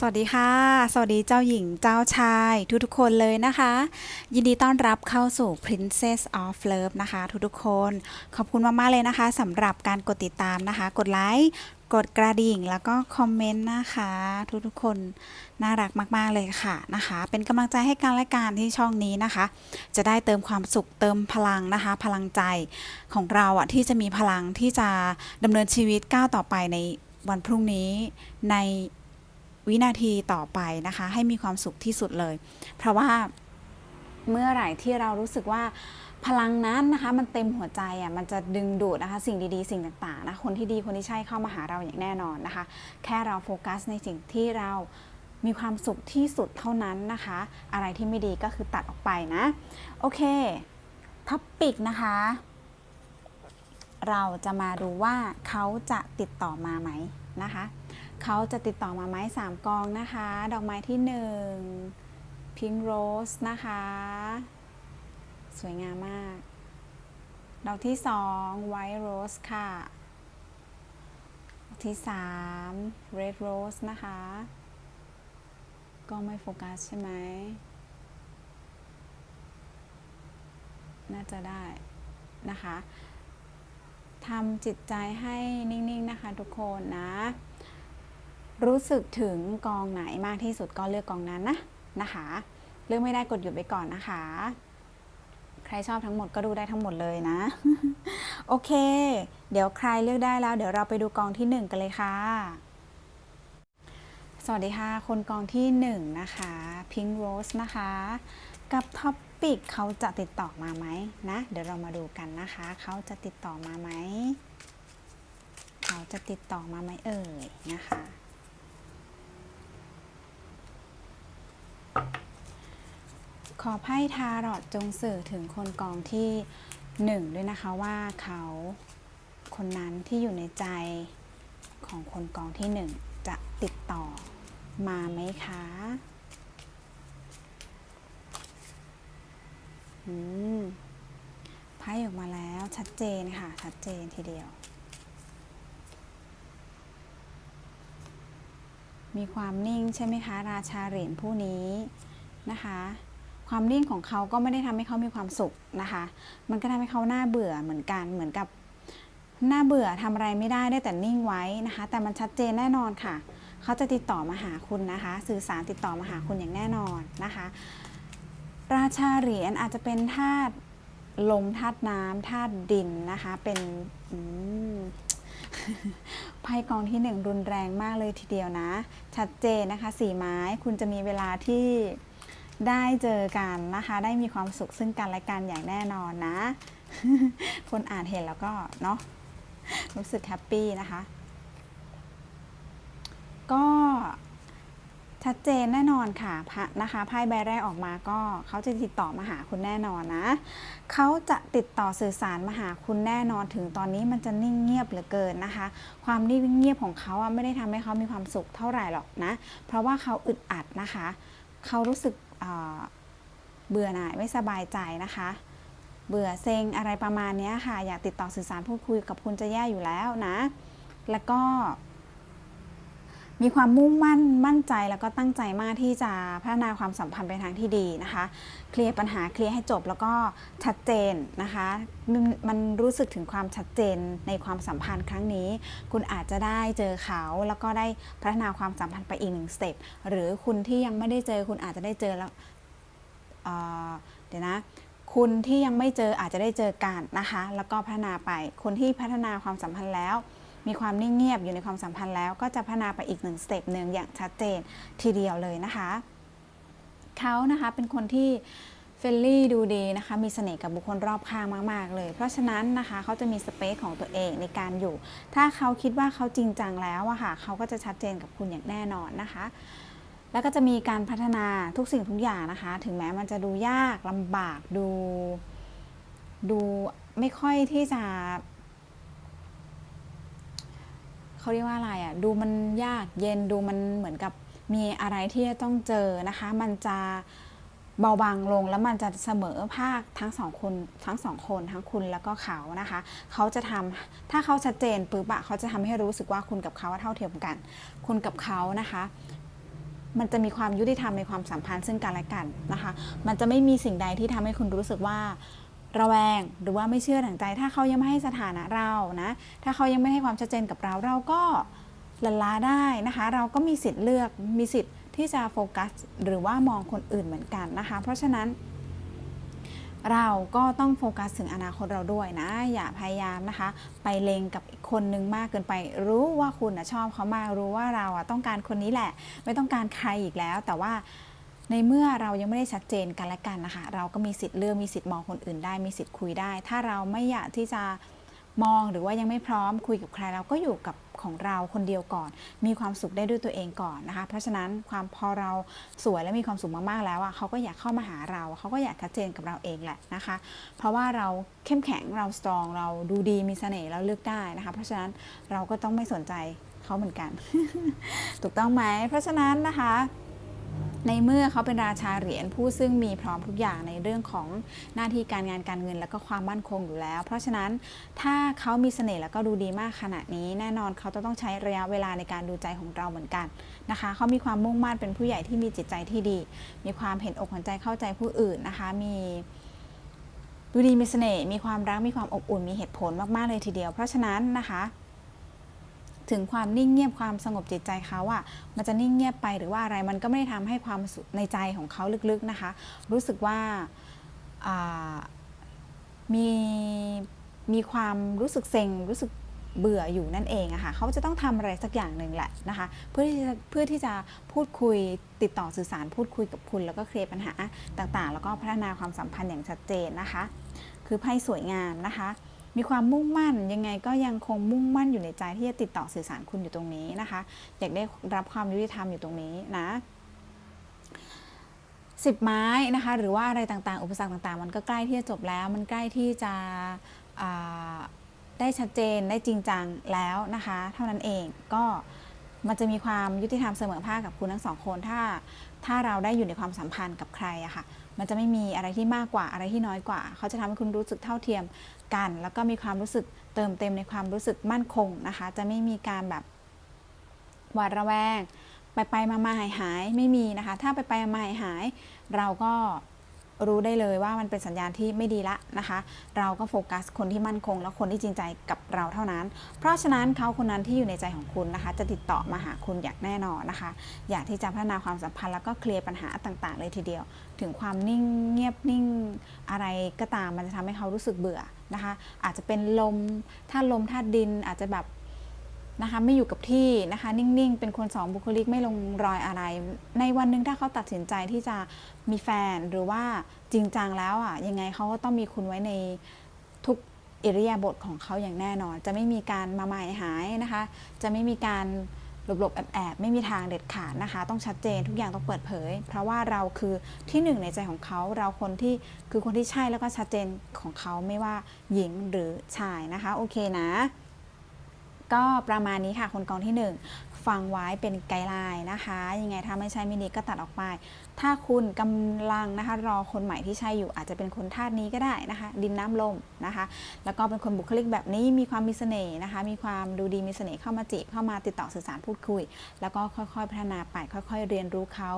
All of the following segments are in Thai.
สวัสดีค่ะ สวัสดีเจ้าหญิงเจ้าชายทุกๆคนเลยนะคะ ยินดีต้อนรับเข้าสู่ Princess of Love นะคะ ทุกๆคน ขอบคุณมากๆเลยนะคะสำหรับการกดติดตามนะคะ กดไลค์กดกระดิ่งแล้วก็คอมเมนต์นะคะ ทุกๆคนน่ารักมากๆเลยค่ะนะคะ เป็นกำลังใจให้กันและกันที่ช่องนี้นะคะ จะได้เติมความสุขเติมพลังนะคะ พลังใจของเราอะที่จะมีพลังที่จะดำเนินชีวิตก้าวต่อไปในวันพรุ่งนี้ใน วินาทีต่อไปนะคะ ให้มีความสุขที่สุดเลย เพราะว่าเมื่อไหร่ที่เรารู้สึกว่าพลังนั้นนะคะมันเต็มหัวใจอะมันจะดึงดูดนะคะสิ่งดีๆ สิ่งต่างๆนะคนที่ดีคนที่ใช่เข้ามาหาเราอย่างแน่นอนนะคะ แค่เราโฟกัสในสิ่งที่เรามีความสุขที่สุดเท่านั้นนะคะ อะไรที่ไม่ดีก็คือตัดออกไปนะ โอเคท็อปปิกนะคะ เราจะมาดูว่าเขาจะติดต่อมาไหมนะคะ เขาจะติดต่อมาไมสามกองนะคะ ดอกไม้ที่หนึ่งพิงโรสนะคะ สวยงามมาก ดอกที่สองไวท์โรสค่ะดอกที่สามเรดโรสนะคะ ก็ไม่โฟกัสใช่ไหม น่าจะได้นะคะทำจิตใจให้นิ่ง ๆ นะคะทุกคนนะ รู้สึกถึงกองไหนมากที่สุดก็เลือกกองนั้นนะนะคะ เลือกไม่ได้กดหยุดไปก่อนนะคะ ใครชอบทั้งหมดก็ดูได้ทั้งหมดเลยนะ โอเค เดี๋ยวใครเลือกได้แล้ว เดี๋ยวเราไปดูกองที่หนึ่งกันเลยค่ะ สวัสดีค่ะ คนกองที่หนึ่งนะคะ Pink Rose นะคะ กับท็อปปิกเขาจะติดต่อมาไหมนะ เดี๋ยวเรามาดูกันนะคะ เขาจะติดต่อมาไหม เขาจะติดต่อมาไหมเอ่ยนะคะ ขอไพ่ทารอดจงสื่อถึงคนกองที่หนึ่งด้วยนะคะว่าเขาคนนั้นที่อยู่ในใจของคนกองที่หนึ่งจะติดต่อมาไหมคะอืมไพ่ออกมาแล้วชัดเจนค่ะ ชัดเจนทีเดียว มีความนิ่งใช่ไหมคะ ราชาเหรียญผู้นี้นะคะ ความนิ่งของเขาก็ไม่ได้ทำให้เขามีความสุขนะคะ มันก็ทำให้เขาหน้าเบื่อเหมือนกันเหมือนกับหน้าเบื่อทำอะไรไม่ได้ได้แต่นิ่งไว้นะคะ แต่มันชัดเจนแน่นอนค่ะ เขาจะติดต่อมาหาคุณนะคะ สื่อสารติดต่อมาหาคุณอย่างแน่นอนนะคะ ราชาเหรียญอาจจะเป็นธาตุลมธาตุน้ำธาตุดินนะคะ เป็นอืม ไพ่กองที่หนึ่งรุนแรงมากเลยทีเดียวนะ ชัดเจนนะคะสีไม้คุณจะมีเวลาที่ได้เจอกันนะคะ ได้มีความสุขซึ่งกันและกันอย่างแน่นอนนะ คนอ่านเห็นแล้วก็เนาะรู้สึกแฮปปี้นะคะ ก็ ชัดเจนแน่นอนค่ะพระนะคะไพ่ใบแรกออกมาก็เขาจะติดต่อมาหาคุณแน่นอนนะเขาจะติดต่อสื่อสารมาหาคุณแน่นอนถึงตอนนี้มันจะนิ่งเงียบเหลือเกินนะคะ ความนิ่งเงียบของเขาไม่ได้ทำให้เขามีความสุขเท่าไหร่หรอกนะเพราะว่าเขาอึดอัดนะคะเขารู้สึกเเบื่อหน่ายไม่สบายใจนะคะ เบื่อเซ็งอะไรประมาณนี้ค่ะ อยากติดต่อสื่อสารพูดคุยกับคุณจะแย่อยู่แล้วนะ แล้วก็ มีความมุ่งมั่นมั่นใจแล้วก็ตั้งใจมากที่จะพัฒนาความสัมพันธ์ไปทางที่ดีนะคะ เคลียร์ปัญหาเคลียร์ให้จบแล้วก็ชัดเจนนะคะมันมันรู้สึกถึงความชัดเจนในความสัมพันธ์ครั้งนี้ คุณอาจจะได้เจอเขาแล้วก็ได้พัฒนาความสัมพันธ์ไปอีกหนึ่งสเต็ปหรือคุณที่ยังไม่ได้เจอคุณอาจจะได้เจอแล้วเเดี๋ยวนะคุณที่ยังไม่เจออาจจะได้เจอกันนะคะ แล้วก็พัฒนาไปคนที่พัฒนาความสัมพันธ์แล้ว มีความนิ่งเงียบอยู่ในความสัมพันธ์แล้ว ก็จะพัฒนาไปอีกหนึ่งสเต็ปหนึ่งอย่างชัดเจนทีเดียวเลยนะคะเขานะคะเป็นคนที่เฟรนลี่ดูดีนะคะมีเสน่ห์กับบุคคลรอบข้างมาก ๆ เลย เพราะฉะนั้นนะคะเขาจะมีสเปซของตัวเองในการอยู่ ถ้าเขาคิดว่าเขาจริงจังแล้วอะค่ะเขาก็จะชัดเจนกับคุณอย่างแน่นอนนะคะ แล้วก็จะมีการพัฒนาทุกสิ่งทุกอย่างนะคะ ถึงแม้มันจะดูยากลำบากดู ดูไม่ค่อยที่จะ เขาเรียกว่าอะไรอะ่ะดูมันยากเย็นดูมันเหมือนกับมีอะไรที่จะต้องเจอนะคะ มันจะเบาบางลงแล้วมันจะเสมอภาคทั้งสองคนทั้งสองคนทั้งคุณแล้วก็เขานะคะ เขาจะทำถ้าเขาชัดเจนปุ๊บอะเขาจะทำให้รู้สึกว่าคุณกับเขาเท่าเทียมกัน คุณกับเขานะคะ มันจะมีความยุติธรรมในความสัมพันธ์ซึ่งกันและกันนะคะ มันจะไม่มีสิ่งใดที่ทำให้คุณรู้สึกว่า ระแวงหรือว่าไม่เชื่อถังใจ ถ้าเขายังไม่ให้สถานะเรานะ ถ้าเขายังไม่ให้ความชัดเจนกับเราเราก็ละลาได้นะคะ เราก็มีสิทธิ์เลือกมีสิทธิ์ที่จะโฟกัสหรือว่ามองคนอื่นเหมือนกันนะคะ เพราะฉะนั้น เราก็ต้องโฟกัสถึงอนาคตเราด้วยนะ อย่าพยายามนะคะ ไปเลงกับคนนึงมากเกินไป รู้ว่าคุณนะชอบเขามากรู้ว่าเราอะต้องการคนนี้แหละ ไม่ต้องการใครอีกแล้ว แต่ว่า ในเมื่อเรายังไม่ได้ชัดเจนกันและกันนะคะเราก็มีสิทธิ์เลือกมีสิทธิ์มองคนอื่นได้มีสิทธิ์คุยได้ ถ้าเราไม่อยากที่จะมองหรือว่ายังไม่พร้อมคุยกับใครเราก็อยู่กับของเราคนเดียวก่อน มีความสุขได้ด้วยตัวเองก่อนนะคะ เพราะฉะนั้นความพอเราสวยและมีความสุขมากๆแล้วอะเขาก็อยากเข้ามาหาเรา เขาก็อยากชัดเจนกับเราเองแหละนะคะ เพราะว่าเราเข้มแข็งเราสตรองเราดูดีมีเสน่ห์เราเลือกได้นะคะ เพราะฉะนั้นเราก็ต้องไม่สนใจเขาเหมือนกัน ถูกต้องไหมเพราะฉะนั้นนะคะ ในเมื่อเขาเป็นราชาเหรียญผู้ซึ่งมีพร้อมทุกอย่างในเรื่องของหน้าที่การงานการเงิน และก็ความมั่นคงอยู่แล้ว เพราะฉะนั้นถ้าเขามีเสน่ห์แล้วก็ดูดีมากขนาดนี้ แน่นอนเขาจะต้องใช้ระยะเวลาในการดูใจของเราเหมือนกันนะคะเขามีความมุ่งมั่นเป็นผู้ใหญ่ที่มีจิตใจที่ดี มีความเห็นอกเห็นใจเข้าใจผู้อื่นนะคะ มีดูดีมีเสน่ห์มีความรักมีความอบอุ่นมีเหตุผลมากๆเลยทีเดียว เพราะฉะนั้นนะคะ ถึงความนิ่งเงียบความสงบจิตใจเขาอะมันจะนิ่งเงียบไปหรือว่าอะไรมันก็ไม่ได้ทำให้ความในใจของเขาลึกๆนะคะ รู้สึกว่าามีมีความรู้สึกเซ็งรู้สึกเบื่ออยู่นั่นเองอะค่ะเขาจะต้องทำอะไรสักอย่างหนึ่งแหละนะคะ เพื่อที่จะเพื่อที่จะพูดคุยติดต่อสื่อสารพูดคุยกับคุณ แล้วก็เคลียร์ปัญหาต่างๆ แล้วก็พัฒนาความสัมพันธ์อย่างชัดเจนนะคะ คือไพ่สวยงามนะคะ มีความมุ่งมั่น ยังไงก็ยังคงมุ่งมั่นอยู่ในใจที่จะติดต่อสื่อสารคุณอยู่ตรงนี้นะคะ อยากได้รับความยุติธรรมอยู่ตรงนี้นะสิบไม้นะคะหรือว่าอะไรต่างๆ อุปสรรคต่างๆ มันก็ใกล้ที่จะจบแล้ว มันใกล้ที่จะได้ชัดเจนได้จริงจังแล้วนะคะ เท่านั้นเองก็มันจะมีความยุติธรรมเสมอภาคกับคุณทั้งสองคน ถ้าถ้าเราได้อยู่ในความสัมพันธ์กับใครอะค่ะ มันจะไม่มีอะไรที่มากกว่าอะไรที่น้อยกว่า เขาจะทำให้คุณรู้สึกเท่าเทียม กัน แล้วก็มีความรู้สึกเติมเต็มในความรู้สึกมั่นคงนะคะ จะไม่มีการแบบหวาดระแวง ไปไปมามาหายหายไม่มีนะคะ ถ้าไปไปมามาหายหาย เราก็รู้ได้เลยว่ามันเป็นสัญญาณที่ไม่ดีละนะคะ เราก็โฟกัสคนที่มั่นคง และคนที่จริงใจกับเราเท่านั้น เพราะฉะนั้นเขาคนนั้นที่อยู่ในใจของคุณนะคะ จะติดต่อมาหาคุณอย่างแน่นอนนะคะ อยากที่จะพัฒนาความสัมพันธ์แล้วก็เคลียร์ปัญหาต่างๆ เลยทีเดียว ถึงความนิ่งเงียบนิ่งอะไรก็ตามมันจะทำให้เขารู้สึกเบื่อ นะคะอาจจะเป็นลมธาตุลมธาตุดินอาจจะแบบนะคะไม่อยู่กับที่นะคะนิ่งๆ เป็นคนสองบุคลิกไม่ลงรอยอะไร ในวันหนึ่งถ้าเขาตัดสินใจที่จะมีแฟนหรือว่าจริงจังแล้วอะยังไงเขาก็ต้องมีคุณไว้ในทุกอิริยาบถของเขาอย่างแน่นอน จะไม่มีการมาหมายหายนะคะ จะไม่มีการ หลบๆ แอบๆ ไม่มีทางเด็ดขาดนะคะ ต้องชัดเจนทุกอย่างต้องเปิดเผย เพราะว่าเราคือที่หนึ่งในใจของเขา เราคนที่คือคนที่ใช่แล้วก็ชัดเจนของเขาไม่ว่าหญิงหรือชายนะคะ โอเคนะ ก็ประมาณนี้ค่ะคนกองที่ 1 ฟังไว้เป็นไกด์ไลน์นะคะ ยังไงถ้าไม่ใช่ไม่ดีก็ตัดออกไป ถ้าคุณกำลังนะคะรอคนใหม่ที่ใช่อยู่อาจจะเป็นคนธาตุนี้ก็ได้นะคะ ดินน้ำลมนะคะ แล้วก็เป็นคนบุคลิกแบบนี้มีความมีเสน่ห์นะคะ มีความดูดีมีเสน่ห์เข้ามาจีบเข้ามาติดต่อสื่อสารพูดคุย แล้วก็ค่อยๆพัฒนาไปค่อย ๆ เรียนรู้เขา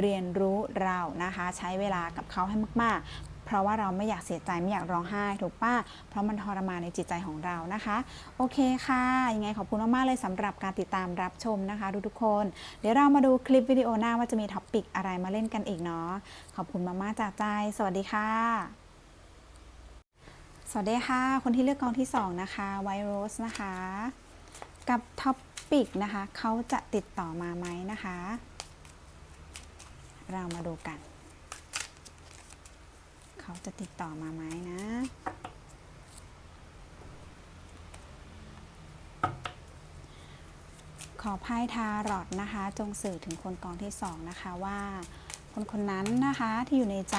เรียนรู้เรานะคะ ใช้เวลากับเขาให้มากๆ เพราะว่าเราไม่อยากเสียใจไม่อยากร้องไห้ถูกป้าเพราะมันทรมานในจิตใจของเรานะคะ โอเคค่ะ ยังไงขอบคุณมากๆเลยสำหรับการติดตามรับชมนะคะทุกๆคน เดี๋ยวเรามาดูคลิปวิดีโอหน้าว่าจะมีท็อปปิกอะไรมาเล่นกันอีกเนาะขอบคุณมากๆจากใจ สวัสดีค่ะสวัสดีค่ะ คนที่เลือกกองที่ 2 นะคะไวโรสนะคะ กับท็อปปิกนะคะ เขาจะติดต่อมาไหมนะคะ เรามาดูกัน เขาจะติดต่อมาไหมนะขอไพ่ทารอตนะคะ จงสื่อถึงคนกองที่สองนะคะว่า คนคนนั้นนะคะที่อยู่ในใจ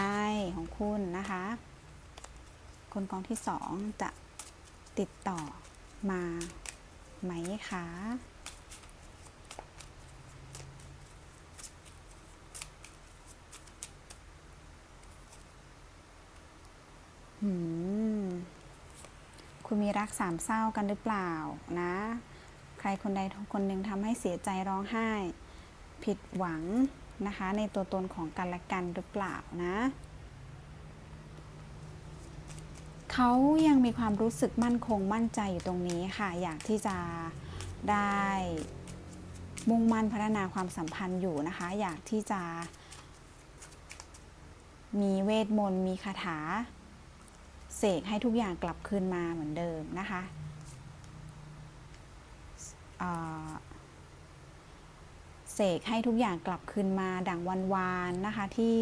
ของคุณนะคะ คนกองที่สองจะติดต่อมาไหมคะ คุณมีรักสามเศร้ากันหรือเปล่านะ ใครคนใดคนหนึ่งทำให้เสียใจร้องไห้ ผิดหวังนะคะ ในตัวตนของกันและกันหรือเปล่านะ เขายังมีความรู้สึกมั่นคงมั่นใจอยู่ตรงนี้ค่ะ อยากที่จะได้มุ่งมั่นพัฒนาความสัมพันธ์อยู่นะคะ อยากที่จะ มีเวทมนต์มีคาถา เสกให้ทุกอย่างกลับคืนมาเหมือนเดิมนะคะเเสกให้ทุกอย่างกลับคืนมาดังวันวานนะคะที่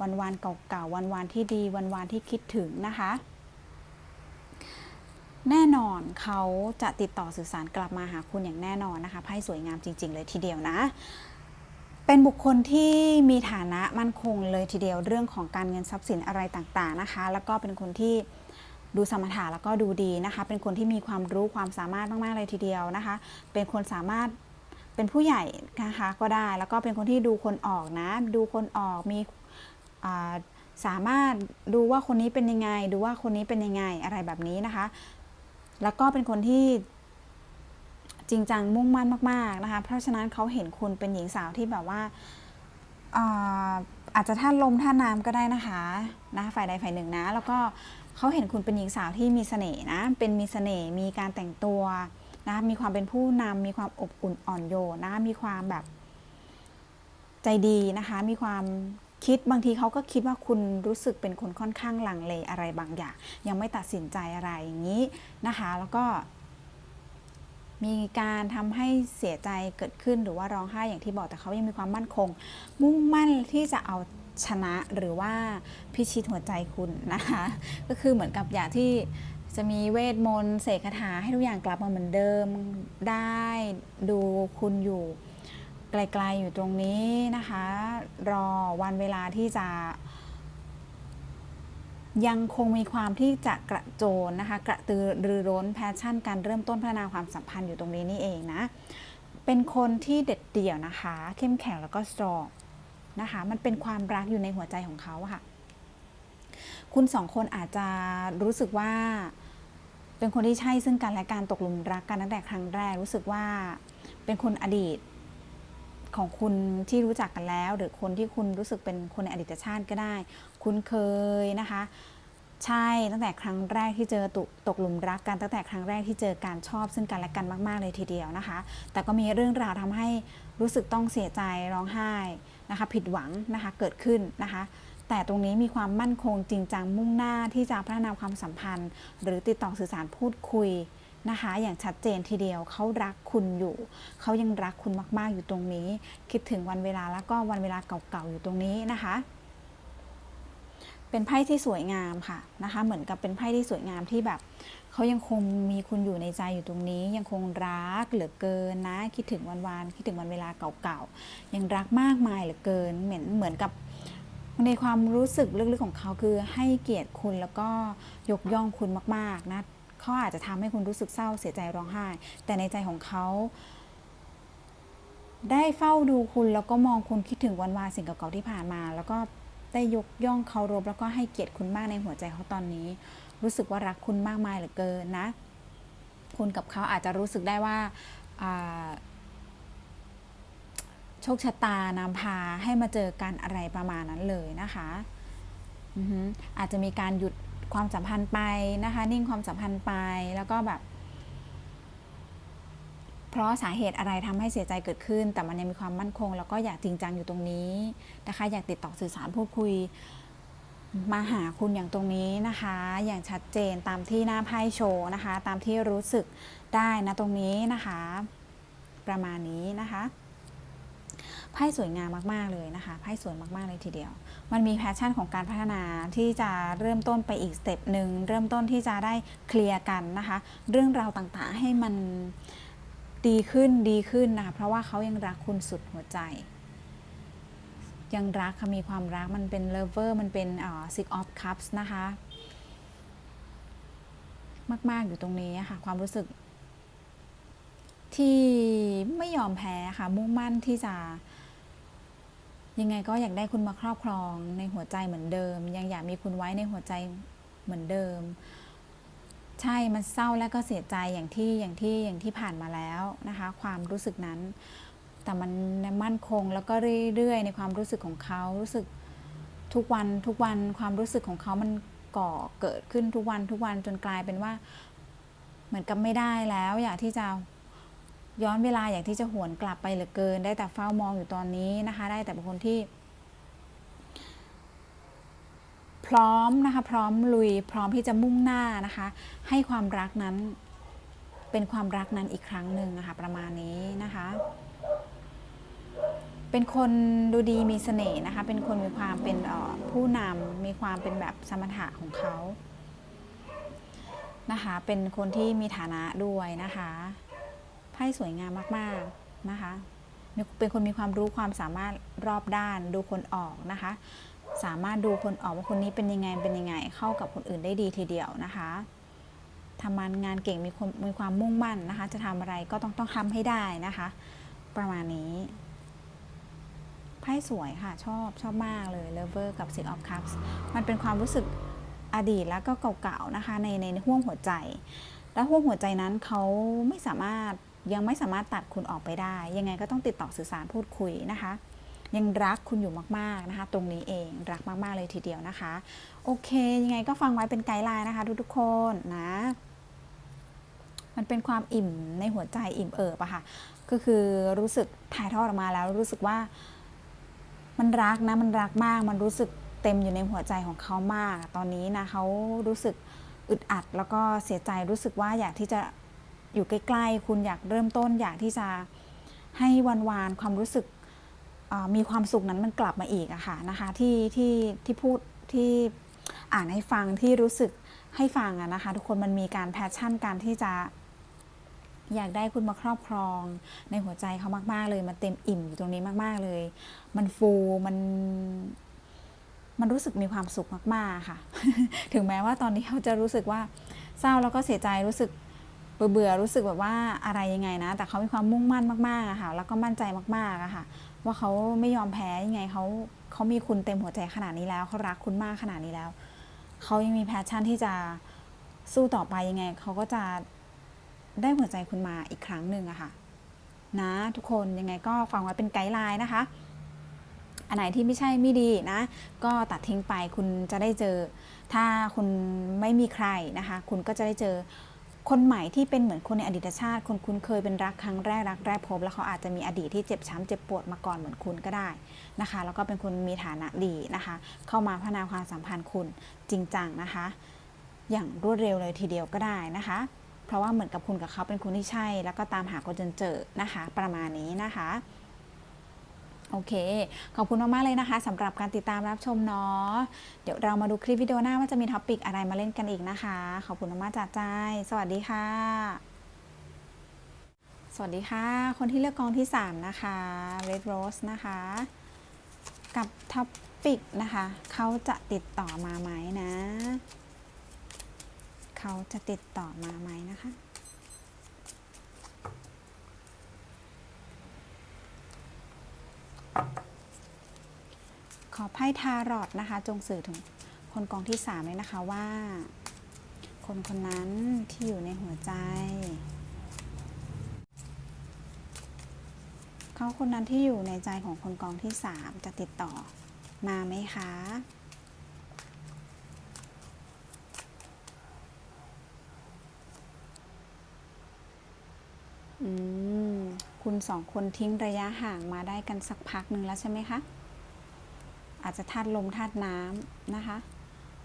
วันวานเก่าๆวันวานที่ดีวันวานที่คิดถึงนะคะ แน่นอนเขาจะติดต่อสื่อสารกลับมาหาคุณอย่างแน่นอนนะคะไพ่สวยงามจริง ๆ เลยทีเดียวนะ เป็นบุคคลที่มีฐานะมั่นคงเลยทีเดียวเรื่องของการเงินทรัพย์สินอะไรต่างๆนะคะ แล้วก็เป็นคนที่ดูสมถะแล้วก็ดูดีนะคะ เป็นคนที่มีความรู้ความสามารถมากๆเลยทีเดียวนะคะ เป็นคนสามารถเป็นผู้ใหญ่นะคะก็ได้แล้วก็เป็นคนที่ดูคนออกนะ ดูคนออกมีสามารถดูว่าคนนี้เป็นยังไง ดูว่าคนนี้เป็นยังไงอะไรแบบนี้นะคะ แล้วก็เป็นคนที่ จริงจังมุ่งมั่นมากๆนะคะ เพราะฉะนั้นเขาเห็นคุณเป็นหญิงสาวที่แบบว่าอาอาจจะท่าลมท่าน้ำก็ได้นะคะนะฝ่ายใดฝ่ายหนึ่งนะ แล้วก็เขาเห็นคุณเป็นหญิงสาวที่มีเสน่ห์นะ เป็นมีเสน่ห์มีการแต่งตัวนะมีความเป็นผู้นำมีความอบอุ่นอ่อนโยนนะ มีความแบบใจดีนะคะ มีความคิดบางทีเขาก็คิดว่าคุณรู้สึกเป็นคนค่อนข้างลังเลอะไรบางอย่าง ยังไม่ตัดสินใจอะไรอย่างนี้นะคะ แล้วก็ มีการทำให้เสียใจเกิดขึ้นหรือว่าร้องไห้อย่างที่บอกแต่เขายังมีความมั่นคง มุ่งมั่นที่จะเอาชนะหรือว่าพิชิตหัวใจคุณนะคะ ก็คือเหมือนกับอย่ากที่จะมีเวทมนต์เสกคาถาให้ทุกอย่างกลับมาเหมือนเดิมได้ดูคุณอยู่ไกลๆอยู่ตรงนี้นะคะ รอวันเวลาที่จะ ยังคงมีความที่จะกระโจนนะคะ กระตือรือร้นแพชชั่น การเริ่มต้นพัฒนาความสัมพันธ์อยู่ตรงนี้นี่เองนะ เป็นคนที่เด็ดเดี่ยวนะคะ เข้มแข็งแล้วก็สตรองนะคะ มันเป็นความรักอยู่ในหัวใจของเขาค่ะ คุณสองคนอาจจะรู้สึกว่า เป็นคนที่ใช่ซึ่งกันและการตกหลุมรักกันตั้งแต่ครั้งแรกรู้สึกว่าเป็นคนอดีต ของคุณที่รู้จักกันแล้ว หรือคนที่คุณรู้สึกเป็นคนในอดีตชาติก็ได้ คุ้นเคยนะคะ ใช่ตั้งแต่ครั้งแรกที่เจอตุตกหลุมรักกันตั้งแต่ครั้งแรกที่เจอการชอบซึ่งกันและกันมาก ๆ เลยทีเดียวนะคะ แต่ก็มีเรื่องราวทำให้รู้สึกต้องเสียใจร้องไห้นะคะ ผิดหวังนะคะเกิดขึ้นนะคะแต่ตรงนี้มีความมั่นคงจริงจังมุ่งหน้าที่จะพัฒนาความสัมพันธ์ หรือติดต่อสื่อสารพูดคุย นะคะ อย่างชัดเจนทีเดียวเขารักคุณอยู่ เขายังรักคุณมาก ๆ อยู่ตรงนี้ คิดถึงวันเวลาแล้วก็วันเวลาเก่า ๆ อยู่ตรงนี้นะคะ เป็นไพ่ที่สวยงามค่ะนะคะ เหมือนกับเป็นไพ่ที่สวยงามที่แบบเขายังคงมีคุณอยู่ในใจอยู่ตรงนี้ ยังคงรักเหลือเกินนะ คิดถึงวันวานคิดถึงวันเวลาเก่าๆยังรักมากมายเหลือเกิน เหมือนเหมือนกับในความรู้สึกลึกๆของเขาคือให้เกียรติคุณแล้วก็ยกย่องคุณมากๆนะ เขาอาจจะทำให้คุณรู้สึกเศร้าเสียใจร้องไห้ แต่ในใจของเขาได้เฝ้าดูคุณแล้วก็มองคุณคิดถึงวันวานสิ่งเก่าๆที่ผ่านมา แล้วก็ได้ยกย่องเคารพแล้วก็ให้เกียรติคุณมากในหัวใจเขาตอนนี้ รู้สึกว่ารักคุณมากมายเหลือเกินนะ คุณกับเขาอาจจะรู้สึกได้ว่าโชคชะตานำพาให้มาเจอกันอะไรประมาณนั้นเลยนะคะอาจจะมีการหยุด ความสัมพันธ์ไปนะคะ นิ่งความสัมพันธ์ไปแล้วก็แบบ เพราะสาเหตุอะไรทำให้เสียใจเกิดขึ้น แต่มันยังมีความมั่นคง แล้วก็อยากจริงจังอยู่ตรงนี้นะคะ อยากติดต่อสื่อสารพูดคุยมาหาคุณอย่างตรงนี้นะคะ อย่างชัดเจนตามที่หน้าไพ่โชว์นะคะ ตามที่รู้สึกได้นะตรงนี้นะคะ ประมาณนี้นะคะ ไพ่สวยงามมากๆเลยนะคะไพ่สวยมากๆเลยทีเดียว มันมีแพชชั่นของการพัฒนาที่จะเริ่มต้นไปอีกสเต็ปหนึ่งเริ่มต้นที่จะได้เคลียร์กันนะคะ เรื่องราวต่างๆให้มันดีขึ้นดีขึ้นนะคะเพราะว่าเขายังรักคุณสุดหัวใจ ยังรักค่ะมีความรักมันเป็น lover มันเป็นอ่า six of cups นะคะ มาก ๆ อยู่ตรงนี้ค่ะ ความรู้สึก ที่ไม่ยอมแพ้ค่ะ มุ่งมั่นที่จะ ยังไงก็อยากได้คุณมาครอบครองในหัวใจเหมือนเดิม ยังอยากมีคุณไว้ในหัวใจเหมือนเดิม ใช่มันเศร้าและก็เสียใจอย่างที่อย่างที่อย่างที่ผ่านมาแล้วนะคะ ความรู้สึกนั้น แต่มันมั่นคงแล้วก็เรื่อยๆ ในความรู้สึกของเขารู้สึกทุกวันทุกวันความรู้สึกของเขามันก่อเกิดขึ้นทุกวันทุกวันจนกลายเป็นว่า เหมือนกับไม่ได้แล้ว อยากที่จะ ย้อนเวลาอยากที่จะหวนกลับไปเหลือเกิน ได้แต่เฝ้ามองอยู่ตอนนี้นะคะ ได้แต่เป็นคนที่ พร้อมนะคะ พร้อมลุยพร้อมที่จะมุ่งหน้านะคะ ให้ความรักนั้นเป็นความรักนั้นอีกครั้งหนึ่งนะคะประมาณนี้นะคะ เป็นคนดูดีมีเสน่ห์นะคะ เป็นคนมีความเป็นออผู้นำมีความเป็นแบบสมถะของเขานะคะ เป็นคนที่มีฐานะด้วยนะคะ ไพ่สวยงามมากๆนะคะ เป็นคนมีความรู้ความสามารถรอบด้านดูคนออกนะคะ สามารถดูคนออกว่าคนนี้เป็นยังไงเป็นยังไง เข้ากับคนอื่นได้ดีทีเดียวนะคะทำงานงานเก่งมีคนมีความมุ่งมั่นนะคะ จะทำอะไรก็ต้องต้องทำให้ได้นะคะ ประมาณนี้ไพ่สวยค่ะ ชอบชอบมากเลย Lover กับ Six of Cups มันเป็นความรู้สึกอดีตแล้วก็เก่าๆนะคะ ในในห่วงหัวใจ และห่วงหัวใจนั้นเขาไม่สามารถ ยังไม่สามารถตัดคุณออกไปได้ ยังไงก็ต้องติดต่อสื่อสารพูดคุยนะคะ ยังรักคุณอยู่มากๆนะคะ ตรงนี้เองรักมากๆเลยทีเดียวนะคะ โอเค ยังไงก็ฟังไว้เป็นไกด์ไลน์นะคะ ทุกๆคนนะ มันเป็นความอิ่มในหัวใจอิ่มเอิบอะค่ะ ก็คือรู้สึกถ่ายทอดออกมาแล้วรู้สึกว่า มันรักนะมันรักมาก มันรู้สึกเต็มอยู่ในหัวใจของเขามาก ตอนนี้นะเขารู้สึกอึดอัดแล้วก็เสียใจรู้สึกว่าอยากที่จะ อยู่ใกล้ๆ คุณอยากเริ่มต้นอยากที่จะให้วันวานความรู้สึกมีความสุขนั้นมันกลับมาอีกอะค่ะนะคะที่ที่ที่พูดที่อ่านให้ฟังที่รู้สึกให้ฟังอะนะคะ ทุกคนมันมีการแพชชั่นการที่จะ อยากได้คุณมาครอบครอง ในหัวใจเขามากๆเลย มันเต็มอิ่มอยู่ตรงนี้มากๆเลย มันฟูมันมันรู้สึกมีความสุขมาก ๆ ค่ะ ถึงแม้ว่าตอนนี้เขาจะรู้สึกว่าเศร้าแล้วก็เสียใจรู้สึก เบื่อเบื่อๆรู้สึกแบบว่าอะไรยังไงนะ แต่เขามีความมุ่งมั่นมากๆอะค่ะ แล้วก็มั่นใจมากๆอะค่ะ ว่าเขาไม่ยอมแพ้ยังไงเขาเขามีคุณเต็มหัวใจขนาดนี้แล้วเขารักคุณมากขนาดนี้แล้วเขายังมีแพชชั่นที่จะสู้ต่อไปยังไงเขาก็จะได้หัวใจคุณมาอีกครั้งหนึ่งอะค่ะ นะทุกคนยังไงก็ฟังไว้เป็นไกด์ไลน์นะคะ อันไหนที่ไม่ใช่ไม่ดีนะ ก็ตัดทิ้งไปคุณจะได้เจอ ถ้าคุณไม่มีใครนะคะ คุณก็จะได้เจอ คนใหม่ที่เป็นเหมือนคนในอดีตชาติ คนคุณเคยเป็นรักครั้งแรกรักแรกพบ แล้วเขาอาจจะมีอดีตที่เจ็บช้ำเจ็บปวดมาก่อนเหมือนคุณก็ได้นะคะ แล้วก็เป็นคนมีฐานะดีนะคะ เข้ามาพัฒนาความสัมพันธ์คุณจริงจังนะคะ อย่างรวดเร็วเลยทีเดียวก็ได้นะคะ เพราะว่าเหมือนกับคุณกับเขาเป็นคนที่ใช่ แล้วก็ตามหาคนจนเจอนะคะ ประมาณนี้นะคะ โอเค ขอบคุณมากๆเลยนะคะสำหรับการติดตามรับชมเนาะ เดี๋ยวเรามาดูคลิปวิดีโอหน้าว่าจะมีท็อปิกอะไรมาเล่นกันอีกนะคะ ขอบคุณมากๆจากใจ สวัสดีค่ะ สวัสดีค่ะ คนที่เลือกกองที่ 3 นะคะ Red Rose นะคะ กับท็อปิกนะคะ เขาจะติดต่อมาไหมนะ เขาจะติดต่อมาไหมนะคะ ขอไพ่ทารอดนะคะ จงสื่อถึงคนกองที่สามเลยนะคะว่า คนคนนั้นที่อยู่ในหัวใจ เขาคนนั้นที่อยู่ในใจของคนกองที่สามจะติดต่อมาไหมคะอืมคุณสองคนทิ้งระยะห่างมาได้กันสักพักหนึ่งแล้วใช่ไหมคะ อาจจะธาตุลมธาตุน้ำนะคะ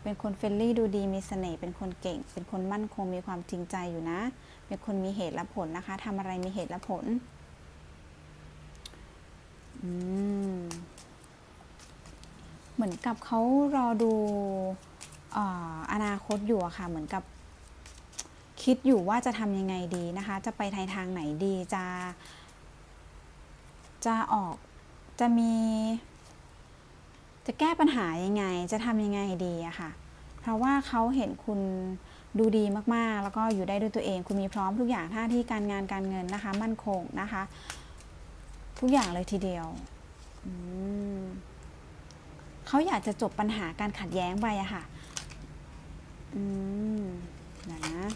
เป็นคนเฟรนลี่ดูดีมีเสน่ห์เป็นคนเก่ง เป็นคนมั่นคงมีความจริงใจอยู่นะ เป็นคนมีเหตุและผลนะคะทำอะไรมีเหตุและผลเหมือนกับเขารอดูออนาคตอยู่อะค่ะ เหมือนกับคิดอยู่ว่าจะทำยังไงดีนะคะ จะไปทางทางไหนดีจะ จะออกจะมี จะแก้ปัญหายังไง จะทำยังไงดีอะค่ะ เพราะว่าเขาเห็นคุณดูดีมากๆ แล้วก็อยู่ได้ด้วยตัวเอง คุณมีพร้อมทุกอย่างหน้าที่การงานการเงินนะคะ มั่นคงนะคะ ทุกอย่างเลยทีเดียวเขาอยากจะจบปัญหาการขัดแย้งไปอะค่ะ อืมเดี๋ยวนะ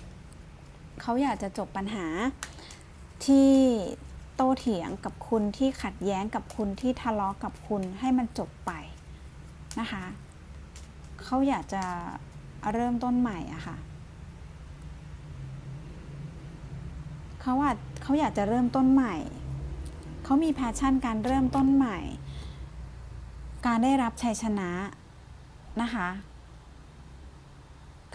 เขาอยากจะจบปัญหาที่โตต้เถียงกับคุณที่ขัดแย้งกับคุณที่ทะเลาะกับคุณให้มันจบไป นะคะเขาอยากจะเริ่มต้นใหม่อะค่ะเขาอาจเขาอยากจะเริ่มต้นใหม่ เขามีแพชชั่นการเริ่มต้นใหม่ การได้รับชัยชนะนะคะ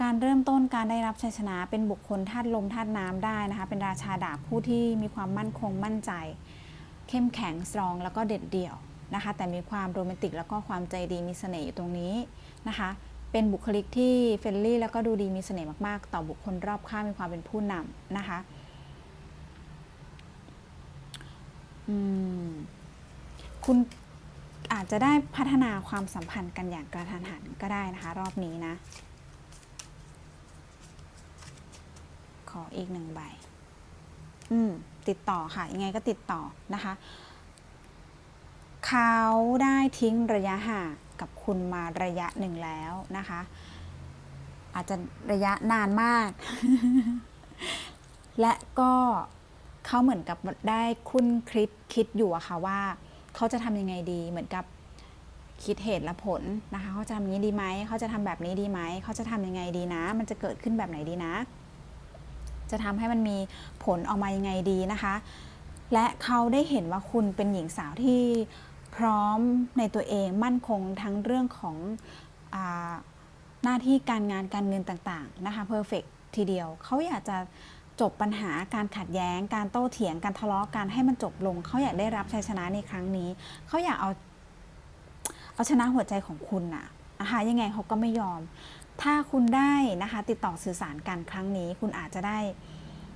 การเริ่มต้นการได้รับชัยชนะเป็นบุคคลธาตุลมธาตุน้ำได้นะคะ เป็นราชาดาบผู้ที่มีความมั่นคงมั่นใจ เข้มแข็งสตรองแล้วก็เด็ดเดี่ยว นะคะ แต่มีความโรแมนติกแล้วก็ความใจดีมีเสน่ห์อยู่ตรงนี้นะคะ เป็นบุคลิกที่เฟรนลี่แล้วก็ดูดีมีเสน่ห์มากๆ ต่อบุคคลรอบข้างมีความเป็นผู้นำนะคะคุณอาจจะได้พัฒนาความสัมพันธ์กันอย่างกระทันหันก็ได้นะคะ รอบนี้นะ ขออีกหนึ่งใบ อืม ติดต่อค่ะ ยังไงก็ติดต่อนะคะ เขาได้ทิ้งระยะห่างกับคุณมาระยะหนึ่งแล้วนะคะ อาจจะระยะนานมาก และก็เขาเหมือนกับได้คุ้นคิดคิดอยู่อะค่ะว่าเขาจะทำยังไงดีเหมือนกับคิดเหตุและผลนะคะเขาจะทำงนี้ดีไหมเขาจะทำแบบนี้ดีไหมเขาจะทำยังไงดีนะ มันจะเกิดขึ้นแบบไหนดีนะ จะทำให้มันมีผลออกมายังไงดีนะคะ และเขาได้เห็นว่าคุณเป็นหญิงสาวที่ พร้อมในตัวเองมั่นคงทั้งเรื่องของอหน้าที่การงานการเงินต่างๆนะคะเพอร์เฟกทีเดียวเขาอยากจะจบปัญหาการขัดแย้ง การโต้เถียงการทะเลาะกันให้มันจบลง เขาอยากได้รับชัยชนะในครั้งนี้เขาอยากเอาเอาชนะหัวใจของคุณน่ะนะคะยังไงเขาก็ไม่ยอม ถ้าคุณได้นะคะติดต่อสื่อสารกันครั้งนี้ คุณอาจจะได้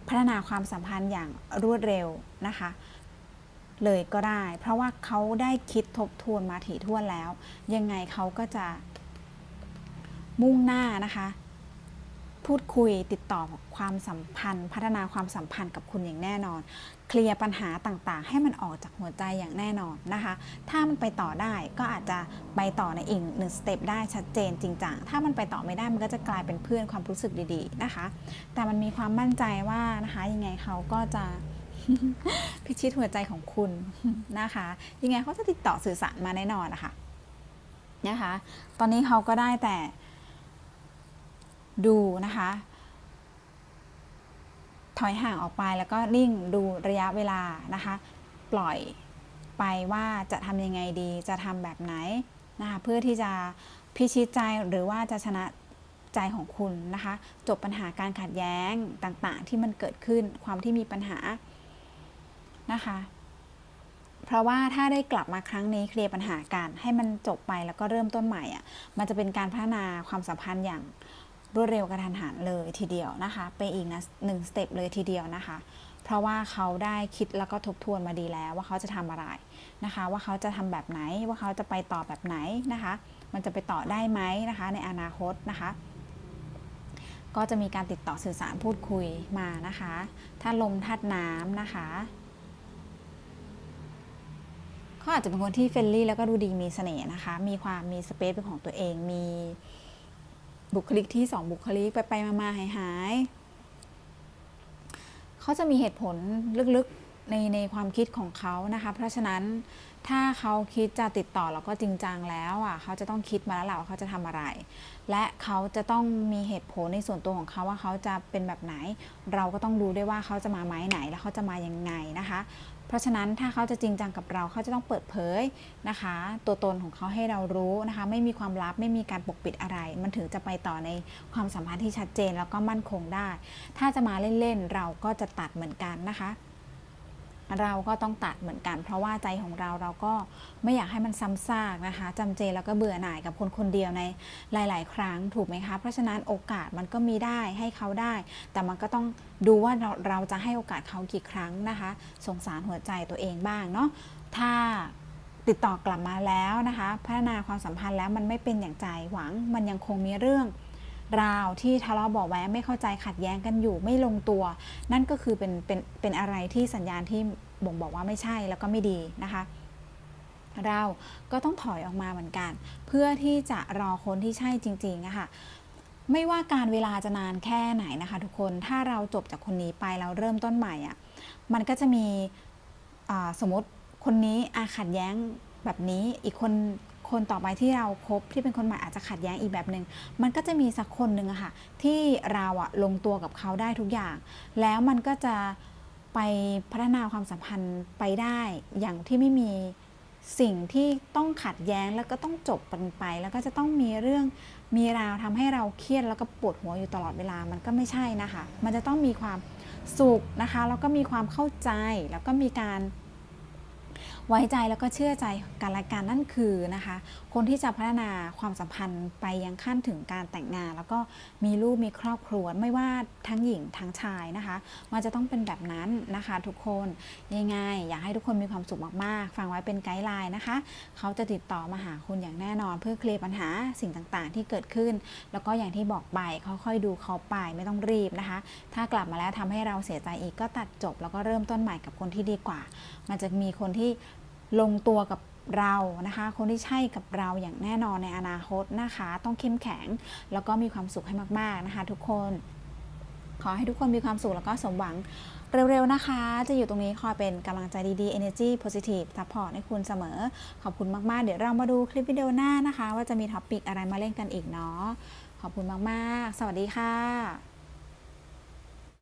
พัฒนาความสัมพันธ์อย่างรวดเร็วนะคะ เลยก็ได้ เพราะว่าเขาได้คิดทบทวนมาถี่ถ้วนแล้ว ยังไงเขาก็จะ มุ่งหน้านะคะ พูดคุยติดต่อความสัมพันธ์ พัฒนาความสัมพันธ์กับคุณอย่างแน่นอน เคลียร์ปัญหาต่างๆ ให้มันออกจากหัวใจอย่างแน่นอนนะคะ ถ้ามันไปต่อได้ก็อาจจะไปต่อในอีกหนึ่งสเต็ปได้ชัดเจนจริงจังถ้ามันไปต่อไม่ได้มันก็จะกลายเป็นเพื่อนความรู้สึกดี ๆนะคะ แต่มันมีความมั่นใจว่านะคะยังไงเขาก็จะ พิชิตหัวใจของคุณนะคะ ยังไงเขาจะติดต่อสื่อสารมาแน่นอนนะคะนะคะ ตอนนี้เขาก็ได้แต่ดูนะคะ ถอยห่างออกไปแล้วก็นิ่งดูระยะเวลานะคะ ปล่อยไปว่าจะทำยังไงดีจะทำแบบไหนนะคะเพื่อที่จะพิชิตใจหรือว่าจะชนะใจของคุณนะคะ จบปัญหาการขัดแย้งต่างๆ ที่มันเกิดขึ้นความที่มีปัญหา นะคะ เพราะว่าถ้าได้กลับมาครั้งนี้เคลียร์ปัญหากันให้มันจบไปแล้วก็เริ่มต้นใหม่อะ มันจะเป็นการพัฒนาความสัมพันธ์อย่างรวดเร็วกระทันหันเลยทีเดียวนะคะไปอีกนะหนึ่งสเต็ปเลยทีเดียวนะคะ เพราะว่าเขาได้คิดแล้วก็ทบทวนมาดีแล้วว่าเขาจะทำอะไรนะคะ ว่าเขาจะทำแบบไหนว่าเขาจะไปต่อแบบไหนนะคะ มันจะไปต่อได้ไหมนะคะ ในอนาคตนะคะก็จะมีการติดต่อสื่อสารพูดคุยมานะคะถ้าลมทัดน้ำนะคะ เขาอาจจะเป็นคนที่เฟรนลี่แล้วก็ดูดีมีเสน่ห์นะคะ มีความมีสเปซเป็นของตัวเอง มีบุคลิกที่สองบุคลิกไปไปมาหายหายเขาจะมีเหตุผลลึกๆในในความคิดของเขานะคะ เพราะฉะนั้น ถ้าเขาคิดจะติดต่อแล้วก็จริงจังแล้วอะเขาจะต้องคิดมาแล้วแหละว่าเขาจะทำอะไร และเขาจะต้องมีเหตุผลในส่วนตัวของเขาว่าเขาจะเป็นแบบไหน เราก็ต้องดูด้วยว่าเขาจะมาไม้ไหนแล้วเขาจะมายังไงนะคะ เพราะฉะนั้นถ้าเขาจะจริงจังกับเราเขาจะต้องเปิดเผยนะคะ ตัวตนของเขาให้เรารู้นะคะ ไม่มีความลับไม่มีการปกปิดอะไร มันถึงจะไปต่อในความสัมพันธ์ที่ชัดเจนแล้วก็มั่นคงได้ ถ้าจะมาเล่นๆเราก็จะตัดเหมือนกันนะคะ เราก็ต้องตัดเหมือนกัน เพราะว่าใจของเราเราก็ไม่อยากให้มันซ้ำซากนะคะจำเจแล้วก็เบื่อหน่ายกับคนคนเดียวในหลาย ๆ ครั้งถูกไหมคะ เพราะฉะนั้นโอกาสมันก็มีได้ให้เขาได้ แต่มันก็ต้องดูว่าเราเราจะให้โอกาสเขากี่ครั้งนะคะ สงสารหัวใจตัวเองบ้างเนาะถ้าติดต่อกลับมาแล้วนะคะ พัฒนาความสัมพันธ์แล้วมันไม่เป็นอย่างใจหวังมันยังคงมีเรื่อง ราวที่ทะเลาะเบาแว้งไม่เข้าใจขัดแย้งกันอยู่ไม่ลงตัว นั่นก็คือเป็นเป็นเป็นอะไรที่สัญญาณที่บ่งบอกว่าไม่ใช่แล้วก็ไม่ดีนะคะ เราก็ต้องถอยออกมาเหมือนกัน เพื่อที่จะรอคนที่ใช่จริงๆนะคะไม่ว่าการเวลาจะนานแค่ไหนนะคะ ทุกคนถ้าเราจบจากคนนี้ไปเราเริ่มต้นใหม่อะ่ะมันก็จะมีสมมติคนนี้อาขัดแย้งแบบนี้อีกคน คนต่อไปที่เราคบที่เป็นคนใหม่อาจจะขัดแย้งอีกแบบหนึ่งมันก็จะมีสักคนหนึ่งอะค่ะที่เราอะลงตัวกับเขาได้ทุกอย่าง แล้วมันก็จะไปพัฒนาความสัมพันธ์ไปได้อย่างที่ไม่มีสิ่งที่ต้องขัดแย้งแล้วก็ต้องจบกันไป แล้วก็จะต้องมีเรื่องมีราวทำให้เราเครียดแล้วก็ปวดหัวอยู่ตลอดเวลามันก็ไม่ใช่นะคะ มันจะต้องมีความสุขนะคะแล้วก็มีความเข้าใจแล้วก็มีการ ไว้ใจแล้วก็เชื่อใจกันและกันนั่นคือนะคะ คนที่จะพัฒนาความสัมพันธ์ไปยังขั้นถึงการแต่งงาน แล้วก็มีลูกมีครอบครัวไม่ว่าทั้งหญิงทั้งชายนะคะมันจะต้องเป็นแบบนั้นนะคะทุกคนยังไงอยากให้ทุกคนมีความสุขมากๆ ฟังไว้เป็นไกด์ไลน์นะคะ เขาจะติดต่อมาหาคุณอย่างแน่นอน เพื่อเคลียร์ปัญหาสิ่งต่างๆ ที่เกิดขึ้น แล้วก็อย่างที่บอกไปค่อยๆดูเขาไปไม่ต้องรีบนะคะ ถ้ากลับมาแล้วทำให้เราเสียใจอีกก็ตัดจบ แล้วก็เริ่มต้นใหม่กับคนที่ดีกว่า มันจะมีคนที่ลงตัวกับ เรานะคะคนที่ใช่กับเราอย่างแน่นอนในอนาคตนะคะ ต้องเข้มแข็ง แล้วก็มีความสุขให้มากๆนะคะ ทุกคน ขอให้ทุกคนมีความสุขแล้วก็สมหวังเร็วๆนะคะ จะอยู่ตรงนี้คอยเป็นกำลังใจดีๆ energy positive support ให้คุณเสมอ ขอบคุณมากๆ เดี๋ยวเรามาดูคลิปวิดีโอหน้านะคะ ว่าจะมีท็อปิกอะไรมาเล่นกันอีกเนาะขอบคุณมากๆ สวัสดีค่ะ